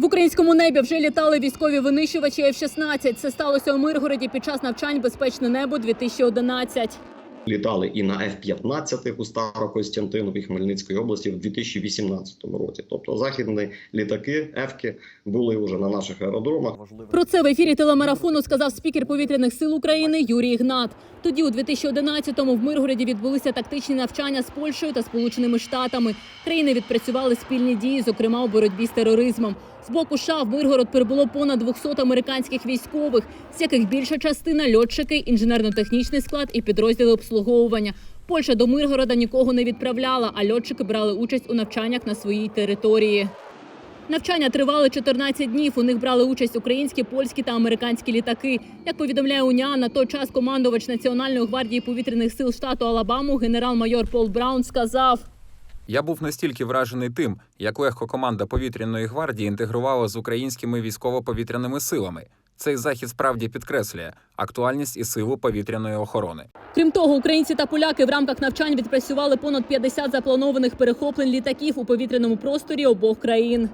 В українському небі вже літали військові винищувачі F-16. Це сталося у Миргороді під час навчань Безпечне небо 2011 Літали і на F-15 у Старокостянтинові Хмельницької області в 2018 році. Тобто західні літаки F-ки були вже на наших аеродромах. Про це в ефірі телемарафону сказав спікер повітряних сил України Юрій Ігнат. Тоді, у 2011-му, в Миргороді відбулися тактичні навчання з Польщею та Сполученими Штатами. Країни відпрацювали спільні дії, зокрема у боротьбі з тероризмом. З боку США в Миргород прибуло понад 200 американських військових, з яких більша частина льотчики, інженерно-технічний склад і підрозділи обслуговування. Польща до Миргорода нікого не відправляла, а льотчики брали участь у навчаннях на своїй території. Навчання тривали 14 днів. У них брали участь українські, польські та американські літаки. Як повідомляє УНЯ, на той час командувач Національної гвардії повітряних сил штату Алабаму генерал-майор Пол Браун сказав. Я був настільки вражений тим, як легко команда повітряної гвардії інтегрувала з українськими військово-повітряними силами. Цей захід справді підкреслює актуальність і силу повітряної охорони. Крім того, українці та поляки в рамках навчань відпрацювали понад 50 запланованих перехоплень літаків у повітряному просторі обох країн.